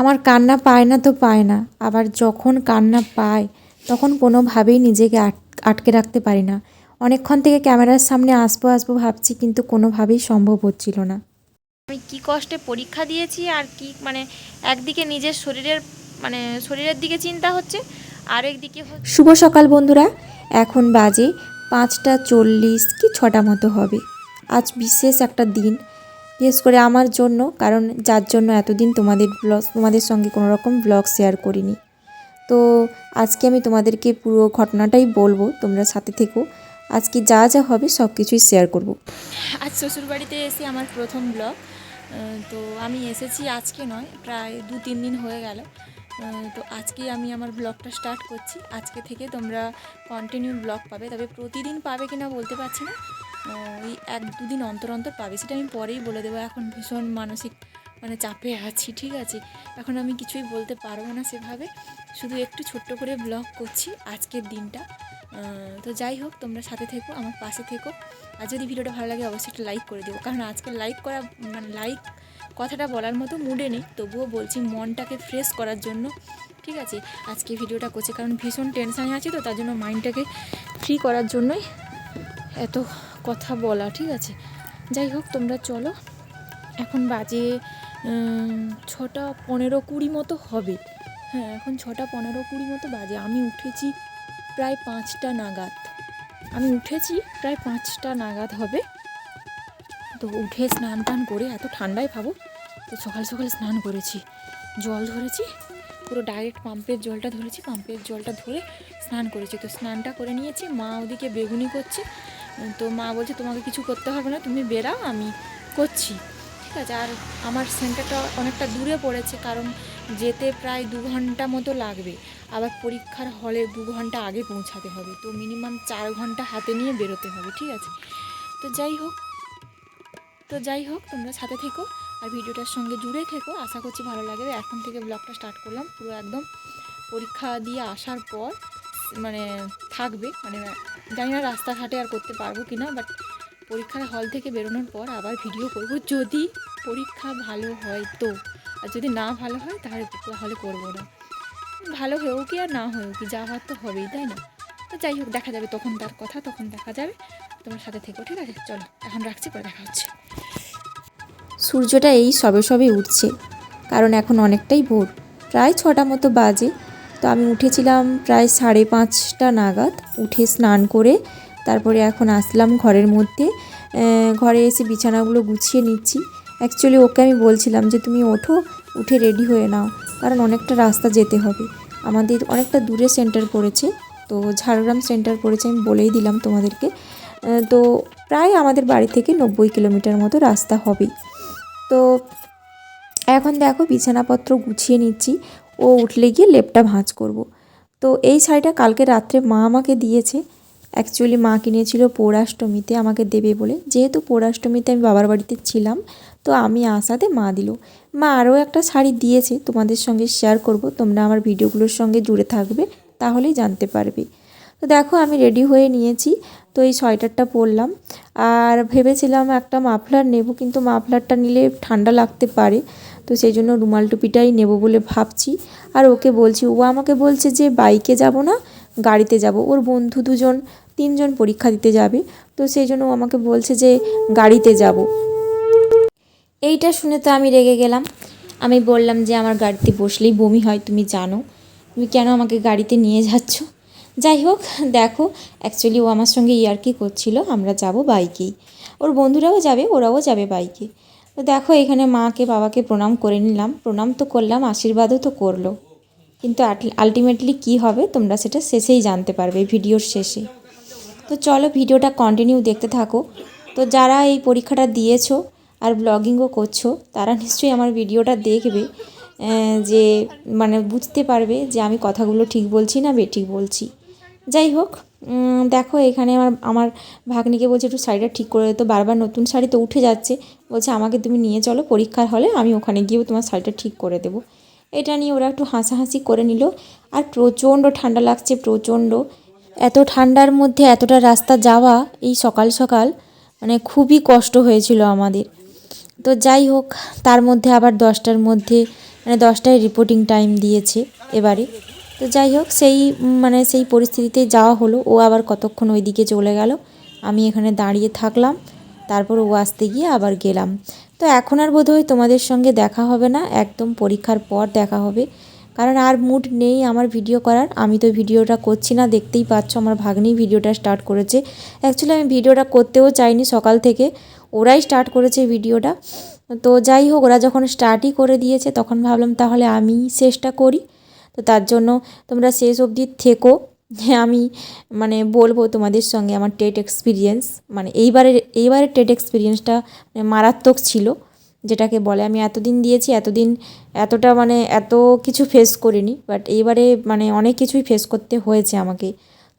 আমার কান্না পায় না তো পায় না। আবার যখন কান্না পায় তখন কোনোভাবেই নিজেকে আটকে রাখতে পারি না। অনেকক্ষণ থেকে ক্যামেরার সামনে আসব আসব ভাবছি কিন্তু কোনোভাবেই সম্ভব হচ্ছিল না। আমি কি কষ্টে পরীক্ষা দিয়েছি আর কি মানে একদিকে নিজের শরীরের মানে শরীরের দিকে চিন্তা হচ্ছে আর একদিকে শুভ সকাল বন্ধুরা এখন বাজে পাঁচটা চল্লিশ কি ছটা মতো হবে। আজ বিশেষ একটা দিন। বিশেষ করে আমার জন্য, কারণ যার জন্য এতদিন তোমাদের ব্লগ তোমাদের সঙ্গে কোনো রকম ব্লগ শেয়ার করিনি। তো আজকে আমি তোমাদেরকে পুরো ঘটনাটাই বলব, তোমরা সাথে থেকো। আজকে যা যা হবে সব কিছুই শেয়ার করব। আজ শ্বশুরবাড়িতে এসে আমার প্রথম ব্লগ তো আমি এসেছি আজকে নয়, প্রায় দু তিন দিন হয়ে গেল। তো আজকে আমি আমার ব্লগটা স্টার্ট করছি। আজকে থেকে তোমরা কন্টিনিউ ব্লগ পাবে, তবে প্রতিদিন পাবে কিনা বলতে পারছি না। ওই এক দুদিন অন্তর অন্তর পাবে। সেটা আমি পরেই বলে দেবো। এখন ভীষণ মানসিক মানে চাপে আছি, ঠিক আছে? এখন আমি কিছুই বলতে পারব না সেভাবে। শুধু একটু ছোট্ট করে ব্লগ করছি আজকের দিনটা। তো যাই হোক, তোমরা সাথে থেকো, আমার পাশে থেকো। আর যদি ভিডিওটা ভালো লাগে, অবশ্যই একটা লাইক করে দেবো কারণ আজকে লাইক করা মানে লাইক কথাটা বলার মতো মুডে নেই। তবুও বলছি মনটাকে ফ্রেশ করার জন্য, ঠিক আছে? আজকে ভিডিওটা করছি। কারণ ভীষণ টেনশানে আছি তো, তার জন্য মাইন্ডটাকে ফ্রি করার জন্যই এত কথা বলা, ঠিক আছে? যাই হোক, তোমরা চলো। এখন বাজে ছটা পনেরো কুড়ি মতো হবে। হ্যাঁ এখন ছটা পনেরো কুড়ি মতো বাজে। আমি উঠেছি প্রায় পাঁচটা নাগাদ। আমি উঠেছি প্রায় পাঁচটা নাগাদ হবে। তো উঠে স্নান টান করে, এত ঠান্ডায় ভাবো, তো সকাল সকাল স্নান করেছি। জল ধরেছি, পুরো ডাইরেক্ট পাম্পের জলটা ধরেছি পাম্পের জলটা ধরে স্নান করেছি। তো স্নানটা করে নিয়েছি, মা ওদিকে বেগুনি করছে তো মা বলছে, তোমাকে কিছু করতে হবে না, তুমি বেরাও, আমি করছি। ঠিক আছে, আর আমার সেন্টারটা অনেকটা দূরে পড়েছে, কারণ যেতে প্রায় দু ঘণ্টা মতো লাগবে। আবার পরীক্ষার হলে দু ঘণ্টা আগে পৌঁছাতে হবে, তো মিনিমাম চার ঘণ্টা হাতে নিয়ে বেরোতে হবে, ঠিক আছে? তো যাই হোক, তো যাই হোক, তোমরা সাথে থেকো, আর ভিডিওটার সঙ্গে জুড়ে থেকো। আশা করছি ভালো লাগে এখন থেকে ব্লগটা স্টার্ট করলাম, পুরো একদম পরীক্ষা দিয়ে আসার পর মানে থাকবে মানে জানি না রাস্তাঘাটে আর করতে পারব কি না বাট পরীক্ষার হল থেকে বেরোনোর পর আবার ভিডিও করব। যদি পরীক্ষা ভালো হয় তো, আর যদি না ভালো হয় তাহলে তাহলে করব না। ভালো হয়েও কি আর না হয়েও কি, যা হওয়ার তো হবেই, তাই না? তো যাই হোক, দেখা যাবে তখন তার কথা, তখন দেখা যাবে। তোমার সাথে থেকো, ঠিক আছে? চলো, এখন রাখছি, পরে দেখা হচ্ছে। সূর্যটা এই সবে সবে উঠছে, কারণ এখন অনেকটাই ভোর। প্রায় ছটা মতো বাজে তো আমি উঠেছিলাম প্রায় সাড়ে পাঁচটা নাগাদ, উঠে স্নান করে তারপরে এখন আসলাম ঘরের মধ্যে। ঘরে এসে বিছানাগুলো গুছিয়ে নিচ্ছি। অ্যাকচুয়ালি ওকে আমি বলছিলাম যে, তুমি ওঠো, উঠে রেডি হয়ে নাও, কারণ অনেকটা রাস্তা যেতে হবে। আমাদের অনেকটা দূরে সেন্টার পড়েছে, তো ঝাড়গ্রাম সেন্টার পড়েছে, আমি বলেই দিলাম তোমাদেরকে। তো প্রায় আমাদের বাড়ি থেকে নব্বই কিলোমিটার মতো রাস্তা হবেই। তো এখন দেখো বিছানাপত্র গুছিয়ে নিচ্ছি ও উঠলে গিয়ে লেপটা ভাঁজ করব। তো এই শাড়িটা কালকে রাত্রে মা আমাকে দিয়েছে। অ্যাকচুয়ালি মা কিনেছিল পৌরাষ্টমীতে আমাকে দেবে বলে। যেহেতু পৌরাষ্টমীতে আমি বাবার বাড়িতে ছিলাম, তো আমি আসাতে মা দিল। মা আরও একটা শাড়ি দিয়েছে, তোমাদের সঙ্গে শেয়ার করব। তোমরা আমার ভিডিওগুলোর সঙ্গে জুড়ে থাকবে, তাহলেই জানতে পারবে। তো দেখো আমি রেডি হয়ে নিয়েছি, তো এই সোয়েটারটা পরলাম। আর ভেবেছিলাম একটা মাফলার নেব, কিন্তু মাফলারটা নিলে ঠান্ডা লাগতে পারে, তো সেই জন্য রুমাল টুপিটাই নেব বলে ভাবছি। আর ওকে বলছি, ও আমাকে বলছে যে বাইকে যাব না, গাড়িতে যাব। ওর বন্ধু দুজন, তিনজন পরীক্ষা দিতে যাবে, তো সেই জন্য ও আমাকে বলছে যে গাড়িতে যাব। এইটা শুনে তো আমি রেগে গেলাম। আমি বললাম যে আমার গাড়িতে বসলেই বমি হয়, তুমি জানো। তুমি কেন আমাকে গাড়িতে নিয়ে যাচ্ছ? যাই হোক, দেখো অ্যাকচুয়ালি ও আমার সঙ্গে ইয়ার্কি করছিল, আমরা যাব বাইকেই ওর বন্ধুরাও যাবে, ওরাও যাবে বাইকে। তো দেখো, এখানে মাকে, বাবাকে প্রণাম করে নিলাম। প্রণাম তো করলাম, আশীর্বাদও তো করল। কিন্তু আলটিমেটলি কি হবে, তোমরা সেটা শেষেই জানতে পারবে ভিডিওর শেষে। তো চলো, ভিডিওটা কন্টিনিউ দেখতে থাকো। তো যারা এই পরীক্ষাটা দিয়েছ আর ব্লগিংও করছ, তারা নিশ্চয়ই আমার ভিডিওটা দেখবে যে মানে বুঝতে পারবে যে আমি কথাগুলো ঠিক বলছি না বেঠিক বলছি। যাই হোক দেখো এখানে আমার আমার ভাগ্নিকে বলছে একটু শাড়িটা ঠিক করে তো বারবার নতুন শাড়ি তো উঠে যাচ্ছে। বলছে, আমাকে তুমি নিয়ে চলো, পরীক্ষার হলে আমি ওখানে গিয়েও তোমার শাড়িটা ঠিক করে দেবো। এটা নিয়ে ওরা একটু হাসাহাসি করে নিল। আর প্রচণ্ড ঠান্ডা লাগছে, প্রচণ্ড। এত ঠান্ডার মধ্যে এতটা রাস্তা যাওয়া এই সকাল সকাল মানে খুবই কষ্ট হয়েছিল আমাদের। তো যাই হোক, তার মধ্যে আবার দশটার মধ্যে মানে দশটায় রিপোর্টিং টাইম দিয়েছে এবারে। তো যাই হোক, সেই মানে সেই পরিস্থিতিতে যাওয়া হলো। ও আবার কতক্ষণ ওইদিকে চলে গেল। আমি এখানে দাঁড়িয়ে থাকলাম। তারপর ও আসতে গিয়ে আবার গেলাম। তো এখন আর বোধহয় তোমাদের সঙ্গে দেখা হবে না। একদম পরীক্ষার পর দেখা হবে। কারণ আর মুড নেই আমার ভিডিও করার। আমি তো ভিডিওটা করছি না। দেখতেই পাচ্ছ আমার ভাগ্নি ভিডিওটা স্টার্ট করেছে। অ্যাকচুয়ালি আমি ভিডিওটা করতেও চাইনি সকাল থেকে। ওরাই স্টার্ট করেছে ভিডিওটা। তো যাই হোক, ওরা যখন স্টার্টই করে দিয়েছে, তখন ভাবলাম তাহলে আমি শেষটা করি। তো তার জন্য তোমরা শেষ অবধি থেকো। হ্যাঁ আমি মানে বলব তোমাদের সঙ্গে আমার টেট এক্সপিরিয়েন্স মানে এইবারের এইবারের টেট এক্সপিরিয়েন্সটা মানে মারাত্মক ছিল, যেটাকে বলে আমি এতদিন দিয়েছি, এতদিন এতটা মানে এত কিছু ফেস করিনি বাট এইবারে মানে অনেক কিছুই ফেস করতে হয়েছে আমাকে।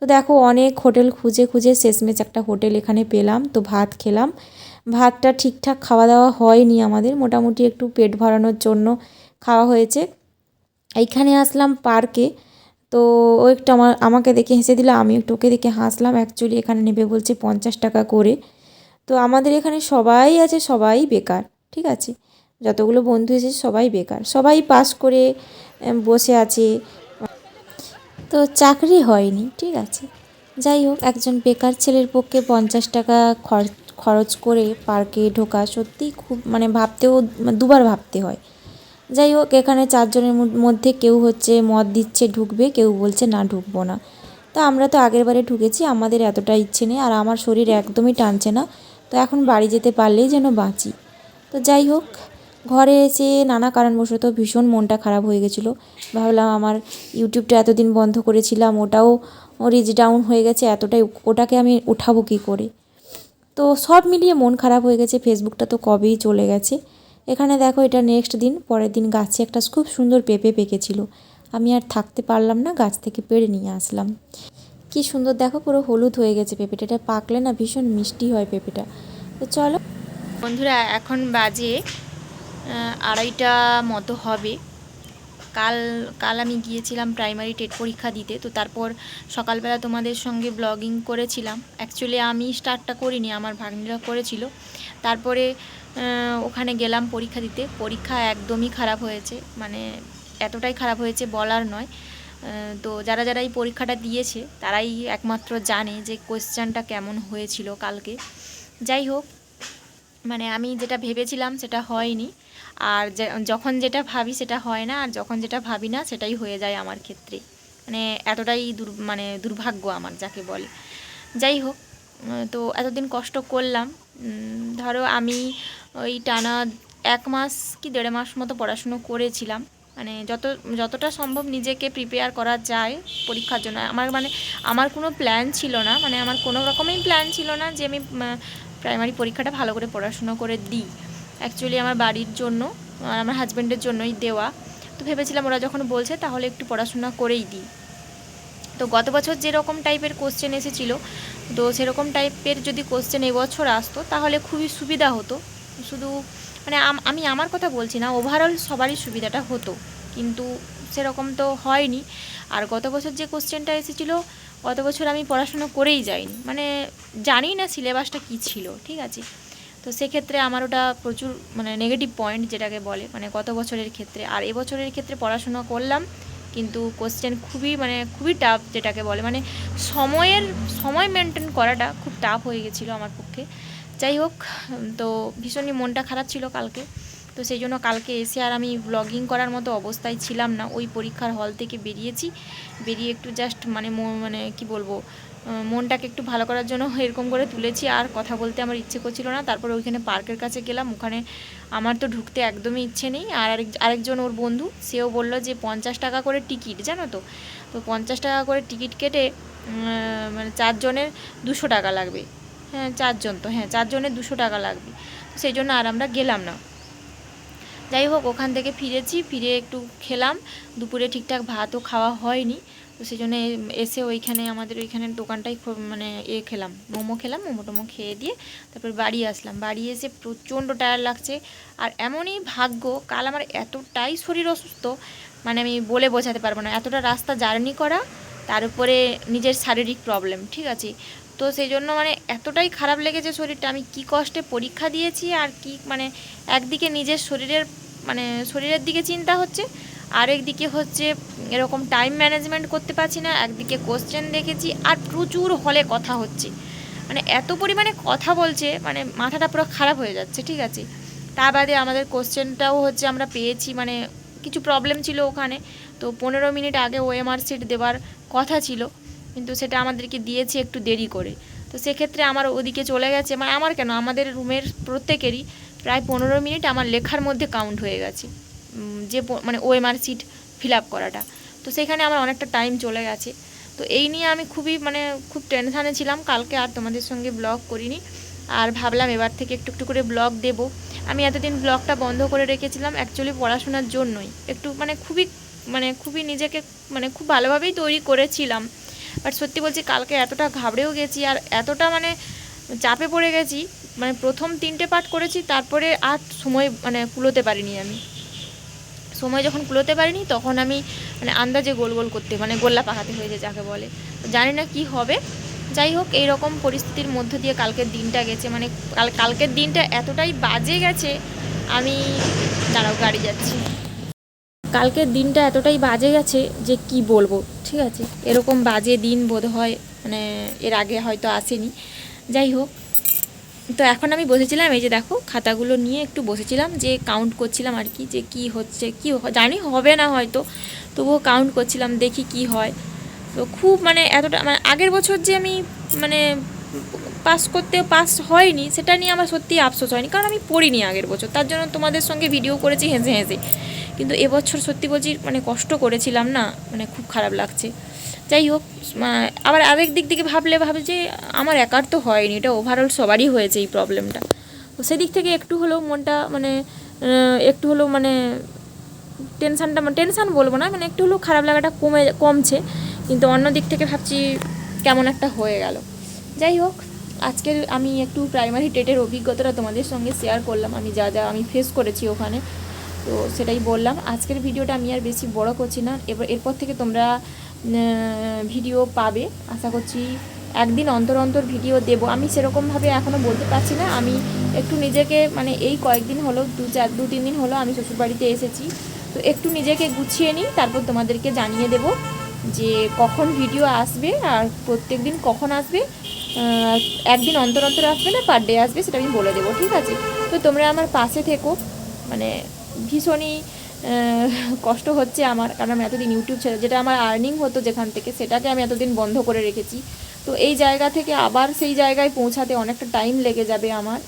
তো দেখো, অনেক হোটেল খুঁজে খুঁজে শেষমেশ একটা হোটেল এখানে পেলাম, তো ভাত খেলাম। ভাতটা ঠিকঠাক খাওয়া দাওয়া হয়নি আমাদের, মোটামুটি একটু পেট ভরানোর জন্য খাওয়া হয়েছে। এইখানে আসলাম পার্কে। তো ও একটু আমার, আমাকে দেখে হেসে দিল আমি একটু ওকে দেখে হাসলাম। অ্যাকচুয়ালি এখানে নেবে বলছে পঞ্চাশ টাকা করে। তো আমাদের এখানে সবাই আছে, সবাই বেকার, ঠিক আছে? যতগুলো বন্ধু এসেছে সবাই বেকার। সবাই পাস করে বসে আছে। তো চাকরি হয়নি, ঠিক আছে? যাই হোক, একজন বেকার ছেলের পক্ষে পঞ্চাশ টাকা খরচ খরচ করে পার্কে ঢোকা সত্যিই খুব মানে ভাবতেও, দুবার ভাবতে হয়। যাই হোক, এখানে চারজনের মধ্যে কেউ হচ্ছে মদ দিচ্ছে, ঢুকবে, কেউ বলছে না, ঢুকবো না। তো আমরা তো আগের বারে ঢুকেছি, আমাদের এতটা ইচ্ছে নেই, আর আমার শরীর একদমই টানছে না। তো এখন বাড়ি যেতে পারলেই যেন বাঁচি। তো যাই হোক, ঘরে এসে নানা কারণবশত ভীষণ মনটা খারাপ হয়ে গেছিল। ভাবলাম আমার ইউটিউবটা এতদিন বন্ধ করেছিলাম, ওটাও রিচ ডাউন হয়ে গেছে, এতটাই ওটাকে আমি উঠাবো কী করে? তো সব মিলিয়ে মন খারাপ হয়ে গেছে ফেসবুকটা তো কবেই চলে গেছে। এখানে দেখো এটা নেক্সট দিন, পরের দিন গাছে একটা খুব সুন্দর পেঁপে পেকেছিল। আমি আর থাকতে পারলাম না, গাছ থেকে পেড়ে নিয়ে আসলাম। কি সুন্দর দেখো, পুরো হলুদ হয়ে গেছে পেঁপেটা। এটা পাকলে না ভীষণ মিষ্টি হয় পেঁপেটা। তো চলো। বন্ধুরা, এখন বাজে আড়াইটা মতো হবে। কাল কাল আমি গিয়েছিলাম প্রাইমারি টেট পরীক্ষা দিতে, তো তারপর সকালবেলা তোমাদের সঙ্গে ব্লগিং করেছিলাম। অ্যাকচুয়ালি আমি স্টার্টটা করিনি, আমার ভাগ্নিরা করেছিল। তারপরে ওখানে গেলাম পরীক্ষা দিতে। পরীক্ষা একদমই খারাপ হয়েছে। মানে এতটাই খারাপ হয়েছে বলার নয়। তো যারা যারা এই পরীক্ষাটা দিয়েছে, তারাই একমাত্র জানে যে কোয়েশ্চেনটা কেমন হয়েছিল কালকে। যাই হোক মানে আমি যেটা ভেবেছিলাম সেটা হয়নি। আর যখন যেটা ভাবি সেটা হয় না, আর যখন যেটা ভাবি না, সেটাই হয়ে যায় আমার ক্ষেত্রে। মানে এতটাই দুর মানে দুর্ভাগ্য আমার, যাকে বলে। যাই হোক তো এতদিন কষ্ট করলাম। ধরো আমি ওই টানা এক মাস কি দেড় মাস মতো পড়াশুনো করেছিলাম। মানে যত, যতটা সম্ভব নিজেকে প্রিপেয়ার করা যায় পরীক্ষার জন্য। আমার মানে আমার কোনো প্ল্যান ছিল না। মানে আমার কোনো রকমই প্ল্যান ছিল না যে আমি প্রাইমারি পরীক্ষাটা ভালো করে পড়াশুনো করে দিই। অ্যাকচুয়ালি আমার বাড়ির জন্য আমার হাজব্যান্ডের জন্যই দেওয়া। তো ভেবেছিলাম ওরা যখন বলছে তাহলে একটু পড়াশোনা করেই দিই। তো গত বছর যেরকম টাইপের কোশ্চেন এসেছিল, তো সেরকম টাইপের যদি কোশ্চেন এবছর আসতো তাহলে খুবই সুবিধা হতো। শুধু মানে আমি আমার কথা বলছি না ওভারঅল সবারই সুবিধাটা হতো। কিন্তু সেরকম তো হয়নি। আর গত বছর যে কোশ্চেনটা এসেছিল, গত বছর আমি পড়াশুনো করেই যাইনি। মানে জানি না সিলেবাসটা কী ছিল, ঠিক আছে? তো সেক্ষেত্রে আমার ওটা প্রচুর মানে নেগেটিভ পয়েন্ট যেটাকে বলে। মানে গত বছরের ক্ষেত্রে। আর এবছরের ক্ষেত্রে পড়াশোনা করলাম, কিন্তু কোশ্চেন খুবই মানে খুবই টাফ যেটাকে বলে। মানে সময়ের, সময় মেনটেন করাটা খুব টাফ হয়ে গেছিল আমার পক্ষে। যাই হোক তো ভীষণই মনটা খারাপ ছিল কালকে। তো সেই জন্য কালকে এসে আর আমি ব্লগিং করার মতো অবস্থায় ছিলাম না। ওই পরীক্ষার হল থেকে বেরিয়েছি। বেরিয়ে একটু জাস্ট মানে মানে কি বলব মনটাকে একটু ভালো করার জন্য এরকম করে তুলেছি। আর কথা বলতে আমার ইচ্ছে করছিল না। তারপর ওইখানে পার্কের কাছে গেলাম। ওখানে আমার তো ঢুকতে একদমই ইচ্ছে নেই। আর আরেক, আরেকজন ওর বন্ধু, সেও বলল যে পঞ্চাশ টাকা করে টিকিট জানো তো? তো পঞ্চাশ টাকা করে টিকিট কেটে মানে চারজনের দুশো টাকা লাগবে। হ্যাঁ চারজন তো হ্যাঁ চারজনের দুশো টাকা লাগবে। সেই জন্য আর আমরা গেলাম না। যাই হোক, ওখান থেকে ফিরেছি, ফিরে একটু খেলাম। দুপুরে ঠিকঠাক ভাতও খাওয়া হয়নি। তো সেই জন্য এসে ওইখানে আমাদের ওইখানের দোকানটাই মানে এ খেলাম। মোমো খেলাম, মোমো টোমো খেয়ে দিয়ে তারপর বাড়ি আসলাম। বাড়ি এসে প্রচণ্ড টায়ার লাগছে। আর এমনই ভাগ্য, কাল আমার এতটাই শরীর অসুস্থ মানে আমি বলে বোঝাতে পারব না। এতটা রাস্তা জার্নি করা, তার উপরে নিজের শারীরিক প্রবলেম ঠিক আছে? তো সেই জন্য মানে এতটাই খারাপ লেগেছে শরীরটা। আমি কি কষ্টে পরীক্ষা দিয়েছি আর কি মানে একদিকে নিজের শরীরের মানে শরীরের দিকে চিন্তা হচ্ছে, আরেক দিকে হচ্ছে এরকম টাইম ম্যানেজমেন্ট করতে পারছি না, একদিকে কোশ্চেন দেখেছি আর প্রচুর হলে কথা হচ্ছে। মানে এত পরিমাণে কথা বলছে মানে মাথাটা পুরো খারাপ হয়ে যাচ্ছে, ঠিক আছে? তা বাদে আমাদের কোশ্চেনটাও হচ্ছে আমরা পেয়েছি মানে কিছু প্রবলেম ছিল ওখানে। তো পনেরো মিনিট আগে ওএমআর সিট দেওয়ার কথা ছিল। কিন্তু সেটা আমাদেরকে দিয়েছে একটু দেরি করে। তো সেক্ষেত্রে আমার ওদিকে চলে গেছে। মানে আমার কেন? আমাদের রুমের প্রত্যেকেরই প্রায় পনেরো মিনিট আমার লেখার মধ্যে কাউন্ট হয়ে গেছে। যে মানে ওএমআর সিট ফিল আপ করাটা। তো সেখানে আমার অনেকটা টাইম চলে গেছে। তো এই নিয়ে আমি খুবই মানে খুব টেনশানে ছিলাম। কালকে আর তোমাদের সঙ্গে ব্লগ করিনি। আর ভাবলাম এবার থেকে একটু একটু করে ব্লগ দেব। আমি এতদিন ব্লগটা বন্ধ করে রেখেছিলাম অ্যাকচুয়ালি পড়াশোনার জন্যই। একটু মানে খুবই মানে খুবই নিজেকে মানে খুব ভালোভাবেই তৈরি করেছিলাম। বাট সত্যি বলছি, কালকে এতটা ঘাবড়েও গেছি আর এতটা মানে চাপে পড়ে গেছি মানে প্রথম তিনটে পার্ট করেছি, তারপরে আর সময় মানে কুলোতে পারিনি আমি। সময় যখন কুলোতে পারিনি, তখন আমি মানে আন্দাজে গোল গোল করতে মানে গোল্লা পাকাতে হয়েছে যাকে বলে। জানি না কি হবে। যাই হোক, এইরকম পরিস্থিতির মধ্য দিয়ে কালকের দিনটা গেছে মানে কাল, কালকের দিনটা এতটাই বাজে গেছে, আমি দাঁড়াও, গাড়ি যাচ্ছি। কালকের দিনটা এতটাই বাজে গেছে যে কি বলব, ঠিক আছে? এরকম বাজে দিন বোধ হয় মানে এর আগে হয়তো আসেনি। যাই হোক, তো এখন আমি বসেছিলাম, এই যে দেখো, খাতাগুলো নিয়ে একটু বসেছিলাম, যে কাউন্ট করছিলাম আর কি, যে কি হচ্ছে, কি জানি হবে না হয়তো, তবুও কাউন্ট করছিলাম, দেখি কি হয়। তো খুব মানে এতটা মানে আগের বছর যে আমি মানে পাস করতে পাস হয়নি, সেটা নিয়ে আমার সত্যি আফসোস হয়নি। কারণ আমি পড়িনি আগের বছর, তার জন্য তোমাদের সঙ্গে ভিডিও করেছি হেসে হেসে। কিন্তু এবছর সত্যি বলছি মানে কষ্ট করেছিলাম না মানে খুব খারাপ লাগছে। যাই হোক আবার আরেক দিক থেকে ভাবলে ভাবে যে আমার একার তো হয়নি, এটা ওভারঅল সবারই হয়েছে এই প্রবলেমটা তো সেদিক থেকে একটু হলেও মনটা মানে একটু হলেও মানে টেনশানটা মানে টেনশান বলব না মানে একটু হলেও খারাপ লাগাটা কমে, কমছে। কিন্তু অন্য দিক থেকে ভাবছি কেমন একটা হয়ে গেল। যাই হোক, আজকের আমি একটু প্রাইমারি টেটের অভিজ্ঞতাটা তোমাদের সঙ্গে শেয়ার করলাম। আমি যা যা আমি ফেস করেছি ওখানে, তো সেটাই বললাম। আজকের ভিডিওটা আমি আর বেশি বড় করছি না। এবার, এরপর থেকে তোমরা ভিডিও পাবে। আশা করছি একদিন অন্তর অন্তর ভিডিও দেব। আমি সেরকমভাবে এখনও বলতে পারছি না। আমি একটু নিজেকে মানে এই কয়েকদিন হলো, দু চার, দু তিন দিন হলো আমি শ্বশুরবাড়িতে এসেছি। তো একটু নিজেকে গুছিয়ে নিই, তারপর তোমাদেরকে জানিয়ে দেব যে কখন ভিডিও আসবে আর প্রত্যেক দিন কখন আসবে। একদিন অন্তর অন্তর আসবে না পার ডে আসবে, সেটা আমি বলে দেবো, ঠিক আছে? তো তোমরা আমার পাশে থেকো মানে ভীষণই কষ্ট হচ্ছে আমার, কারণ আমি এতদিন ইউটিউব ছেড়ে, যেটা আমার আর্নিং হতো যেখান থেকে, সেটাকে আমি এতদিন বন্ধ করে রেখেছি। তো এই জায়গা থেকে আবার সেই জায়গায় পৌঁছাতে অনেকটা টাইম লেগে যাবে আমার।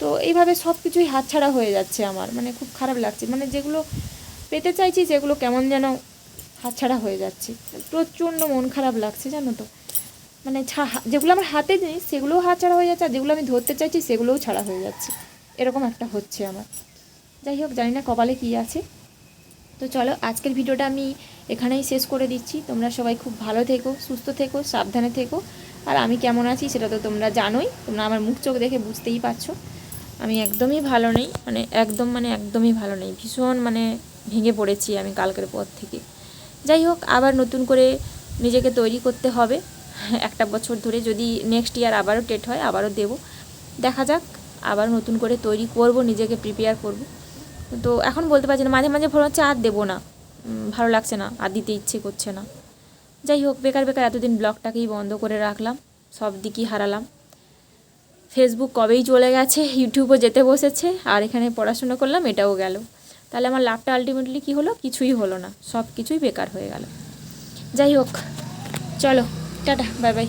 তো এইভাবে সব কিছুই হাতছাড়া হয়ে যাচ্ছে আমার মানে খুব খারাপ লাগছে। মানে যেগুলো পেতে চাইছি, সেগুলো কেমন যেন হাতছাড়া হয়ে যাচ্ছে। প্রচণ্ড মন খারাপ লাগছে, জানো তো? মানে যেগুলো আমার হাতে নেই, সেগুলোও হাতছাড়া হয়ে যাচ্ছে, আর যেগুলো আমি ধরতে চাইছি, সেগুলোও ছাড়া হয়ে যাচ্ছে। এরকম একটা হচ্ছে আমার। যাই হোক, জানি না কপালে কী আছে। তো চলো, আজকের ভিডিওটা আমি এখানেই শেষ করে দিচ্ছি। তোমরা সবাই খুব ভালো থেকো, সুস্থ থেকো, সাবধানে থেকো। আর আমি কেমন আছি সেটা তো তোমরা জানোই। তোমরা আমার মুখ চোখ দেখে বুঝতেই পারছ। আমি একদমই ভালো নেই মানে একদম মানে একদমই ভালো নেই। ভীষণ মানে ভেঙে পড়েছি আমি কালকের পর থেকে। যাই হোক, আবার নতুন করে নিজেকে তৈরি করতে হবে। একটা বছর ধরে যদি নেক্সট ইয়ার আবারও টেট হয়, আবারও দেব। দেখা যাক, আবার নতুন করে তৈরি করব, নিজেকে প্রিপেয়ার করব। তো এখন বলতে পারছি না, মাঝে মাঝে মনে হচ্ছে আর দেবো না। ভালো লাগছে না, আর দিতে ইচ্ছে করছে না। যাই হোক, বেকার বেকার এতদিন ব্লগটাকেই বন্ধ করে রাখলাম, সব দিকই হারালাম। ফেসবুক কবেই চলে গেছে ইউটিউবও যেতে বসেছে, আর এখানে পড়াশুনো করলাম, এটাও গেল। তাহলে আমার লাভটা আলটিমেটলি কী হলো? কিছুই হলো না সব কিছুই বেকার হয়ে গেল। যাই হোক, চলো। Tata bye bye.